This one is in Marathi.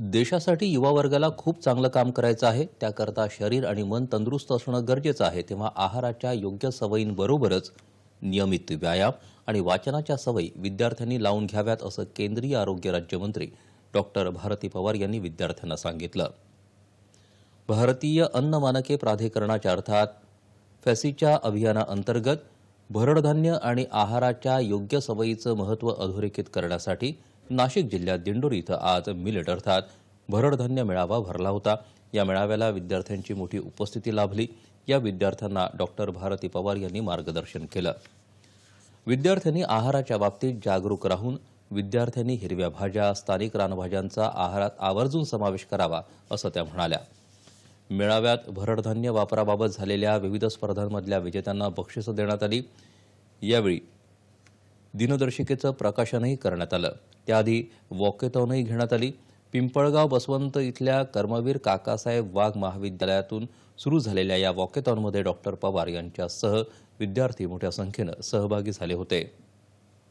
देशासाठी युवा वर्गाला खूप चांगलं काम करायचं आहे. त्याकरता शरीर आणि मन तंदुरुस्त असणं गरजेचं आहे. तेव्हा आहाराच्या योग्य सवयींबरोबरच नियमित व्यायाम आणि वाचनाच्या सवयी विद्यार्थ्यांनी लावून घ्याव्यात असं केंद्रीय आरोग्य राज्यमंत्री डॉक्टर भारती पवार यांनी विद्यार्थ्यांना सांगितलं. भारतीय अन्न मानके प्राधिकरणाच्या अर्थात फॅसीच्या अभियानाअंतर्गत भरडधान्य आणि आहाराच्या योग्य सवयीचं महत्त्व अधोरेखित करण्यासाठी नाशिक जिल्ह्यात दिंडोरी इथं आज मिलेट अर्थात भरडधान्य मेळावा भरला होता. या मेळाव्याला विद्यार्थ्यांची मोठी उपस्थिती लाभली. या विद्यार्थ्यांना डॉक्टर भारती पवार यांनी मार्गदर्शन केलं. विद्यार्थ्यांनी आहाराच्या बाबतीत जागरूक राहून विद्यार्थ्यांनी हिरव्या भाज्या स्थानिक रानभाज्यांचा आहारात आवर्जून समावेश करावा असं त्या म्हणाल्या. मेळाव्यात भरडधान्य वापराबाबत झालेल्या विविध स्पर्धांमधल्या विजेत्यांना बक्षिसं देण्यात आली. यावेळी दिनदर्शिकेचं प्रकाशनही करण्यात आलं. त्याआधी वॉकेथॉनही घेण्यात आली. पिंपळगाव बसवंत इथल्या कर्मवीर काकासाहेब वाघ महाविद्यालयातून सुरू झालेल्या या वॉकेथॉनमध्ये डॉक्टर पवार यांच्यासह विद्यार्थी मोठ्या संख्येनं सहभागी झाले होते.